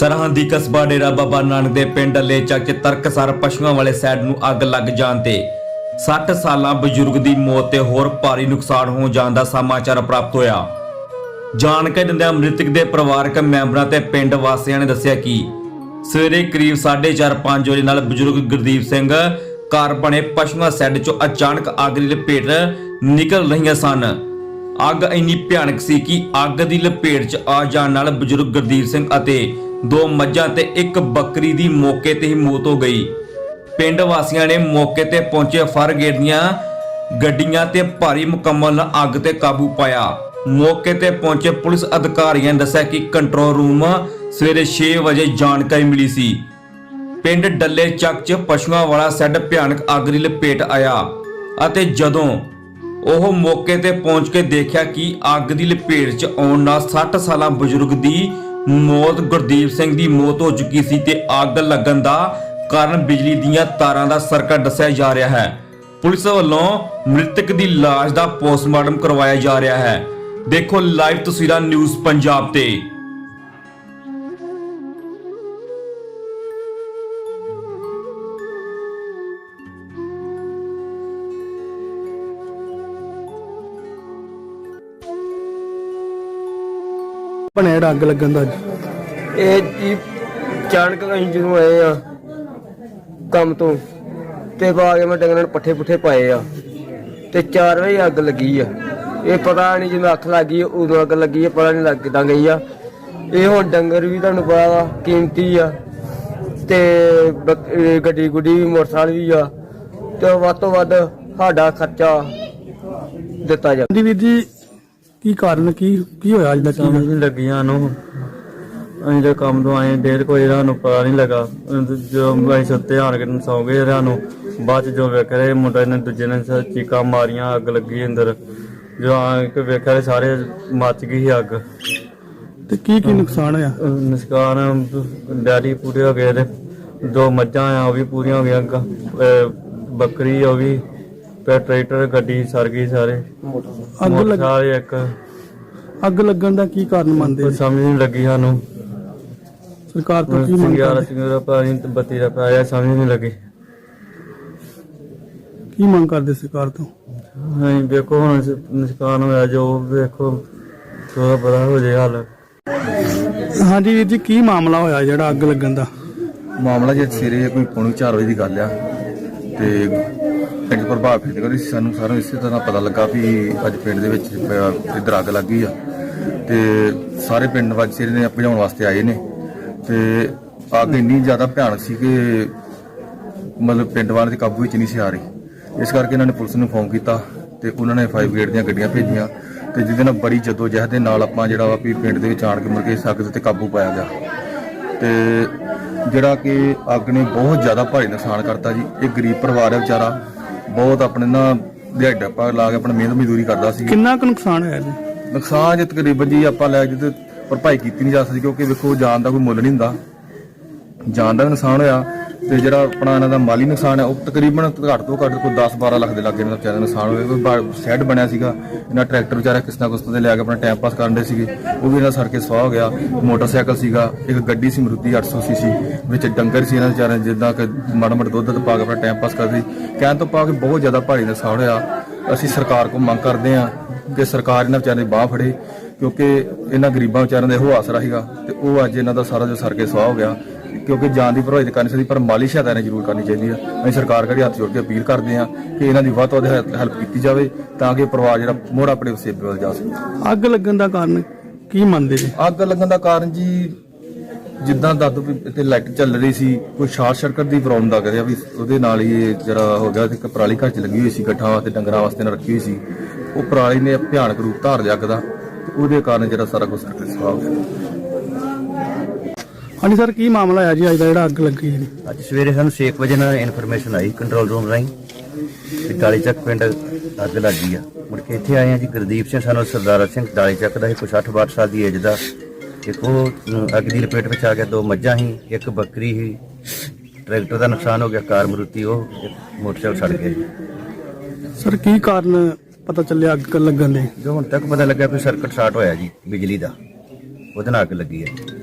ਸਰਹੰਦੀ ਕਸਬਾ ਡੇਰਾ ਬਾਬਾ ਨਾਨਕ ਦੇ ਪਿੰਡ ਲੈ ਚੱਕ ਤਰਕਸਰ ਪਸ਼ੂਆਂ ਵਾਲੇ ਸਾਈਡ ਨੂੰ ਅੱਗ ਲੱਗ ਜਾਣ ਤੇ 60 ਸਾਲਾਂ ਬਜ਼ੁਰਗ ਦੀ ਮੌਤ ਤੇ ਹੋਰ ਭਾਰੀ ਨੁਕਸਾਨ ਹੋ ਜਾਣ ਦਾ ਸਮਾਚਾਰ ਪ੍ਰਾਪਤ ਹੋਇਆ। ਜਾਣਕਾਰੀ ਦਿੰਦਿਆਂ ਮ੍ਰਿਤਕ ਦੇ ਪਰਿਵਾਰਕ ਮੈਂਬਰਾਂ ਤੇ ਪਿੰਡ ਵਾਸੀਆਂ ਨੇ ਦੱਸਿਆ ਕਿ ਸਵੇਰੇ ਕਰੀਬ 4:30 ਵਜੇ ਨਾਲ ਬਜ਼ੁਰਗ ਗੁਰਦੀਪ ਸਿੰਘ ਘਰ ਬਣੇ ਪਸ਼ੂਆਂ ਸੈੱਡ ਚੋਂ ਅਚਾਨਕ ਅੱਗ ਦੀ ਲਪੇਟ ਨਿਕਲ ਰਹੀਆਂ ਸਨ। ਅੱਗ ਇੰਨੀ ਭਿਆਨਕ ਸੀ ਕਿ ਅੱਗ ਦੀ ਲਪੇਟ 'ਚ ਆ ਜਾਣ ਨਾਲ ਬਜ਼ੁਰਗ ਗੁਰਦੀਪ ਸਿੰਘ ਅਤੇ ਦੋ ਮੱਝਾਂ ਤੇ ਇੱਕ ਬੱਕਰੀ ਦੀ ਮੌਕੇ ਤੇ ਹੀ ਮੌਤ ਹੋ ਗਈ। ਪਿੰਡ ਵਾਸੀਆਂ ਨੇ ਮੌਕੇ ਤੇ ਪਹੁੰਚੇ ਫਾਇਰ ਬ੍ਰਿਗੇਡ ਦੀਆਂ ਗੱਡੀਆਂ ਤੇ ਭਾਰੀ ਮੁਕੰਮਲ ਅੱਗ ਤੇ ਕਾਬੂ ਪਾਇਆ। ਮੌਕੇ ਤੇ ਪਹੁੰਚੇ ਪੁਲਿਸ ਅਧਿਕਾਰੀਆਂ ਨੇ ਦੱਸਿਆ ਕਿ ਕੰਟਰੋਲ ਰੂਮ ਸਵੇਰੇ 6 ਵਜੇ ਜਾਣਕਾਰੀ ਮਿਲੀ ਸੀ। ਪਿੰਡ ਡੱਲੇ ਚੱਕ 'ਚ ਪਸ਼ੂਆਂ ਵਾਲਾ ਸੈੱਡ ਭਿਆਨਕ ਅੱਗ ਦੀ ਲਪੇਟ ਆਇਆ ਅਤੇ ਜਦੋਂ ਉਹ ਮੌਕੇ ਤੇ ਪਹੁੰਚ ਕੇ ਦੇਖਿਆ ਕਿ ਅੱਗ ਦੀ ਲਪੇਟ 'ਚ ਆਉਣ ਨਾਲ 60 ਸਾਲਾਂ ਬਜ਼ੁਰਗ ਦੀ ਮੌਤ, ਗੁਰਦੀਪ ਸਿੰਘ ਦੀ ਮੌਤ ਹੋ ਚੁੱਕੀ ਸੀ ਤੇ ਅੱਗ ਲੱਗਣ ਦਾ ਕਾਰਨ ਬਿਜਲੀ ਦੀਆਂ ਤਾਰਾਂ ਦਾ ਸਰਕਟ ਦੱਸਿਆ ਜਾ ਰਿਹਾ ਹੈ। ਪੁਲਿਸ ਵੱਲੋਂ ਮ੍ਰਿਤਕ ਦੀ ਲਾਸ਼ ਦਾ ਪੋਸਟਮਾਰਟਮ ਕਰਵਾਇਆ ਜਾ ਰਿਹਾ ਹੈ। ਦੇਖੋ ਲਾਈਵ ਤਸਵੀਰਾਂ ਨਿਊਜ਼ ਪੰਜਾਬ ਤੇ। ਬਣਿਆ ਜਿਹੜਾ ਅੱਗ ਲੱਗਣ ਦਾ ਇਹ ਜੀ ਚਾਣਕ ਅਸੀਂ ਜਦੋਂ ਆਏ ਆ ਕੰਮ ਤੋਂ ਤੇ ਬਾਅਦ ਮੈਂ ਡੰਗਰਾਂ ਨੂੰ ਪੱਠੇ ਪੁੱਠੇ ਪਾਏ ਆ ਤੇ 4 ਵਜੇ ਅੱਗ ਲੱਗੀ ਆ। ਇਹ ਪਤਾ ਨਹੀਂ ਜਿਵੇਂ ਅੱਖ ਲੱਗੀ ਉਦੋਂ ਅੱਗ ਲੱਗੀ ਆ ਪਤਾ ਨਹੀਂ ਲੱਗ ਕਿੱਦਾਂ ਗਈ ਆ। ਇਹ ਹੁਣ ਡੰਗਰ ਵੀ ਤੁਹਾਨੂੰ ਪਤਾ ਵਾ ਕੀਮਤੀ ਆ ਤੇ ਗੱਡੀ ਗੁੱਡੀ ਵੀ ਮੋਟਰਸਾਈਕਲ ਵੀ ਆ ਤੇ ਵੱਧ ਤੋਂ ਵੱਧ ਸਾਡਾ ਖਰਚਾ ਦਿੱਤਾ ਜਾ ਜੀ ਵੀਰ ਜੀ ਕੀ ਕਾਰਨ ਕੀ ਕੀ ਹੋਇਆ ਅੱਜ ਦਾ ਕੀ? ਸਮਝ ਨਹੀਂ ਲੱਗੀਆਂ ਨੂੰ ਅਸੀਂ ਤਾਂ ਕੰਮ ਤੋਂ ਆਏ ਡੇਢ ਕੋਈ ਸਾਨੂੰ ਪਤਾ ਨਹੀਂ ਲੱਗਾ। ਜੋ ਅਸੀਂ ਸੁੱਤੇ ਹਾਰ ਕੇ ਸੌਂ ਗਏ ਸਾਨੂੰ ਬਾਅਦ ਚ ਜੋ ਵੇਖ ਰਹੇ ਮੁੰਡੇ ਨੇ ਦੂਜੇ ਨੇ ਸ- ਚੀਕਾਂ ਮਾਰੀਆਂ ਅੱਗ ਲੱਗੀ ਅੰਦਰ। ਜੋ ਆ ਕੇ ਵੇਖਿਆ ਤੇ ਸਾਰੇ ਮੱਚ ਗਈ ਸੀ ਅੱਗ। ਤੇ ਕੀ ਕੀ ਨੁਕਸਾਨ ਹੋਇਆ? ਨਿਸ਼ਕਾਨ ਡੈਡੀ ਪੂਰੇ ਹੋ ਗਏ ਤੇ ਦੋ ਮੱਝਾਂ ਆ ਉਹ ਵੀ ਪੂਰੀਆਂ ਹੋ ਗਈਆਂ ਗ- ਅਹ ਬੱਕਰੀ ਉਹ ਵੀ। ਟਰੈਕਟਰ ਗੱਡੀ ਸਰ ਗਈ ਸਾਰੇ। ਅੱਗ ਲੱਗ ਸਾਰੇ ਇੱਕ। ਅੱਗ ਲੱਗਣ ਦਾ ਕੀ ਕਾਰਨ ਮੰਨਦੇ ਕੋਈ ਜੀ? ਸਮਝ ਨਹੀਂ ਲੱਗੀ ਸਾਨੂੰ। ਸਰਕਾਰ ਤੋਂ ਕੀ ਮੰਗ ਸਿੰਗਾਰਾ ਕਰਦੇ? ਸਿੰਗਾਰਾ ਪਾਣੀ ਤੇ ਬੱਤੀ ਦਾ ਪਾਇਆ ਸਮਝ ਨਹੀਂ ਲੱਗੀ। ਕੀ ਮੰਗ ਕਰਦੇ ਸਰਕਾਰ ਤੋਂ? ਹਾਂ ਵੇਖੋ ਹੁਣ ਸ- ਨੁਕਸਾਨ ਹੋਇਆ ਜੋ ਵੇਖੋ ਥੋੜਾ ਬੜਾ ਹੋ ਜੇ ਹੱਲ। ਹਾਂਜੀ ਵੀਰ ਜੀ ਕੀ ਮਾਮਲਾ ਹੋਇਆ ਜਿਹੜਾ ਅੱਗ ਲੱਗਣ ਦਾ? ਮਾਮਲਾ ਜੇ ਸਵੇਰੇ ਕੋਈ ਪੌਣੀ 4 ਵਜੇ ਦੀ ਗੱਲ ਆ। ਤੇ ਪਿੰਡ ਪ੍ਰਭਾਵ ਫੀਲ ਕਰੀ ਸਾਨੂੰ ਸਾਰਿਆਂ ਨੂੰ ਇਸੇ ਤਰ੍ਹਾਂ ਪਤਾ ਲੱਗਾ ਵੀ ਅੱਜ ਪਿੰਡ ਦੇ ਵਿੱਚ ਪ- ਇੱਧਰ ਅੱਗ ਲੱਗੀ ਆ। ਤੇ ਸਾਰੇ ਪਿੰਡ ਵਾਸੀ ਨੇ ਭਜਾਉਣ ਵਾਸਤੇ ਆਏ ਨੇ। ਤੇ ਅੱਗ ਇੰਨੀ ਜ਼ਿਆਦਾ ਭਿਆਨਕ ਸੀ ਕਿ ਮਤਲਬ ਪਿੰਡ ਵਾਲਿਆਂ ਦੇ ਕਾਬੂ ਵਿੱਚ ਨਹੀਂ ਸੀ ਆ ਰਹੀ। ਇਸ ਕਰਕੇ ਇਹਨਾਂ ਨੇ ਪੁਲਿਸ ਨੂੰ ਫੋਨ ਕੀਤਾ ਤੇ ਉਹਨਾਂ ਨੇ ਫਾਇਰ ਬ੍ਰਿਗੇਡ ਦੀਆਂ ਗੱਡੀਆਂ ਭੇਜੀਆਂ ਤੇ ਜਿਹਦੇ ਨਾਲ ਬੜੀ ਜੱਦੋ ਜਹਿਦ ਦੇ ਨਾਲ ਆਪਾਂ ਜਿਹੜਾ ਵਾ ਵੀ ਪਿੰਡ ਦੇ ਵਿੱਚ ਆਣ ਕੇ ਮੁੜ ਕੇ ਇਸ ਕਾਬੂ ਪਾਇਆ ਗਿਆ। ਤੇ ਜਿਹੜਾ ਕਿ ਅੱਗ ਨੇ ਬਹੁਤ ਜ਼ਿਆਦਾ ਭਾਰੀ ਨੁਕਸਾਨ ਕਰਤਾ ਜੀ। ਇਹ ਗਰੀਬ ਪਰਿਵਾਰ ਹੈ ਵਿਚਾਰਾ। ਬਹੁਤ ਆਪਣੇ ਨਾ ਦਿਹਾੜਾ ਪਾ ਲਾ ਕੇ ਆਪਣਾ ਮਿਹਨਤ ਮਜ਼ਦੂਰੀ ਕਰਦਾ ਸੀ। ਕਿੰਨਾ ਕੁ ਨੁਕਸਾਨ ਹੋਇਆ ਜੀ? ਨੁਕਸਾਨ ਜੇ ਤਕਰੀਬਨ ਜੀ ਆਪਾਂ ਲੈ ਤੇ ਭਰਪਾਈ ਕੀਤੀ ਨਹੀਂ ਜਾ ਸਕਦੀ ਕਿਉਂਕਿ ਵੇਖੋ ਜਾਨ ਦਾ ਕੋਈ ਮੁੱਲ ਨਹੀਂ ਹੁੰਦਾ। ਜਾਨ ਦਾ ਵੀ ਨੁਕਸਾਨ ਹੋਇਆ। ਤੇ ਜਿਹੜਾ ਆਪਣਾ ਇਹਨਾਂ ਦਾ ਮਾਲੀ ਨੁਕਸਾਨ ਹੈ ਉਹ ਤਕਰੀਬਨ ਘੱਟ ਤੋਂ ਘੱਟ ਕੋਈ 10 12 ਲੱਖ ਦੇ ਲਾਗੇ ਇਹਨਾਂ ਦਾ ਵਿਚਾਰਾ ਨੁਕਸਾਨ ਹੋਇਆ। ਕੋਈ ਬਾ- ਸ਼ੈੱਡ ਬਣਿਆ ਸੀਗਾ ਇਹਨਾਂ ਟਰੈਕਟਰ ਵਿਚਾਰਾ ਕਿਸ ਨਾ ਕਿਸ ਤੇ ਲਿਆ ਕੇ ਆਪਣਾ ਟਾਈਮ ਪਾਸ ਕਰਨ ਦੇ ਸੀਗੇ ਉਹ ਵੀ ਇਹਨਾਂ ਸਰ ਕੇ ਸਵਾਹ ਹੋ ਗਿਆ। ਮੋਟਰਸਾਈਕਲ ਸੀਗਾ ਇੱਕ ਗੱਡੀ ਸੀ ਮਰੂਤੀ 800 ਸੀ ਵਿੱਚ ਡੰਗਰ ਸੀ ਇਹਨਾਂ ਵਿਚਾਰਿਆਂ ਦੇ, ਜਿੱਦਾਂ ਕਿ ਮਾੜਾ ਮਾੜਾ ਦੁੱਧ ਦੁੱਧ ਪਾ ਕੇ ਆਪਣਾ ਟਾਈਮ ਪਾਸ ਕਰਦੇ ਸੀ ਕਹਿਣ ਤੋਂ ਪਾ ਕੇ ਬਹੁਤ ਜ਼ਿਆਦਾ ਭਾਰੀ ਨੁਕਸਾਨ ਹੋਇਆ। ਅਸੀਂ ਸਰਕਾਰ ਕੋਲ ਮੰਗ ਕਰਦੇ ਹਾਂ ਕਿ ਸਰਕਾਰ ਇਹਨਾਂ ਵਿਚਾਰਿਆਂ ਦੀ ਬਾਹ ਫੜੇ ਕਿਉਂਕਿ ਇਹਨਾਂ ਗਰੀਬਾਂ ਵਿਚਾਰਿਆਂ ਦਾ ਇਹੋ ਆਸਰਾ ਸੀਗਾ ਤੇ ਉਹ ਅੱਜ ਇਹਨਾਂ ਦਾ ਸਾਰਾ ਜੋ ਸਰ ਕੇ ਸਵਾਹ ਹੋ ਗਿਆ। ਕਿਉਂਕਿ ਜਾਨ ਦੀ ਭਰਵਾਈ ਤਾਂ ਕਰਨੀ ਚਾਹੀਦੀ ਪਰ ਮਾਲੀ ਸਹਾਇਤਾ ਨੇ ਜ਼ਰੂਰ ਕਰਨੀ ਚਾਹੀਦੀ ਆ। ਅਸੀਂ ਸਰਕਾਰ ਕਰੀ ਹੱਥ ਜੋੜ ਕੇ ਅਪੀਲ ਕਰਦੇ ਹਾਂ ਕਿ ਇਹਨਾਂ ਦੀ ਵੱਧ ਤੋਂ ਵੱਧ ਹੈਲਪ ਕੀਤੀ ਜਾਵੇ ਤਾਂ ਕਿ ਪਰਿਵਾਰ ਜਿਹੜਾ ਮੋੜ ਆਪਣੇ ਵਸੇਬੇ ਵੱਲ ਜਾ ਸਕੇ। ਅੱਗ ਲੱਗਣ ਦਾ ਕਾਰਨ ਕੀ ਮੰਨਦੇ ਜੀ? ਅੱਗ ਲੱਗਣ ਦਾ ਕਾਰਨ ਜੀ ਜਿੱਦਾਂ ਦਾਦੂ ਤੇ ਲਾਈਟ ਚੱਲ ਰਹੀ ਸੀ ਕੋਈ ਸ਼ਾਰਟ ਸਰਕਟ ਦੀ ਪ੍ਰੋਬਲਮ ਦਾ ਕਰਿਆ ਵੀ ਉਹਦੇ ਨਾਲ ਹੀ ਇਹ ਜਿਹੜਾ ਹੋ ਗਿਆ ਤੇ ਇੱਕ ਪਰਾਲੀ ਘਰ ਚ ਲੱਗੀ ਹੋਈ ਸੀ ਗੱਠਾਂ ਵਾਸਤੇ ਡੰਗਰਾਂ ਵਾਸਤੇ ਨਾਲ ਰੱਖੀ ਹੋਈ ਸੀ। ਉਹ ਪਰਾਲੀ ਨੇ ਭਿਆਨਕ ਰੂਪ ਧਾਰ ਲਿਆ ਅੱਗ ਦਾ ਉਹਦੇ ਕਾਰਨ ਜਿਹੜਾ ਸਾਰਾ ਕੁਝ ਸਰਕਟ ਸਵਾਹ ਹੋ ਗਿਆ। ਹਾਂਜੀ ਸਰ ਕੀ ਮਾਮਲਾ ਹੋਇਆ ਜੀ? ਅੱਜ ਦਾ ਜਿਹੜਾ ਅੱਗ ਲੱਗੀ ਜੀ। ਅੱਜ ਸਵੇਰੇ ਸਾਨੂੰ 6 ਵਜੇ ਨਾਲ ਇਨਫੋਰਮੇਸ਼ਨ ਆਈ ਕੰਟਰੋਲ ਰੂਮ ਰਾਹੀਂ ਕਿ ਡਾਲੀ ਚੱਕ ਪਿੰਡ ਅੱਗ ਲੱਗੀ ਆ। ਮੁੜ ਕੇ ਇੱਥੇ ਆਏ ਆ ਜੀ ਗੁਰਦੀਪ ਸਿੰਘ ਸਾਨੂੰ ਸਰਦਾਰਾ ਸਿੰਘ ਡਾਲੀ ਚੱਕ ਦਾ ਸੀ ਕੋਈ 60 62 ਸਾਲ ਦੀ ਏਜ ਦਾ। ਇੱਕ ਉਹ ਅੱਗ ਦੀ ਲਪੇਟ ਵਿੱਚ ਆ ਗਿਆ ਦੋ ਮੱਝਾਂ ਸੀ ਇੱਕ ਬੱਕਰੀ ਸੀ। ਟਰੈਕਟਰ ਦਾ ਨੁਕਸਾਨ ਹੋ ਗਿਆ ਕਾਰ ਮਰੂਤੀ ਉਹ ਇੱਕ ਮੋਟਰਸਾਈਕਲ ਸੜ ਗਿਆ ਜੀ। ਸਰ ਕੀ ਕਾਰਨ ਪਤਾ ਚੱਲਿਆ ਅੱਗ ਲੱਗਣ ਦੇ? ਜੋ ਹੁਣ ਤੱਕ ਪਤਾ ਲੱਗਾ ਵੀ ਸਰਕਟ ਸ਼ਾਰਟ ਹੋਇਆ ਜੀ ਬਿਜਲੀ ਦਾ। ਉਹਦੇ ਨਾਲ ਅੱਗ ਲੱਗੀ ਹੈ।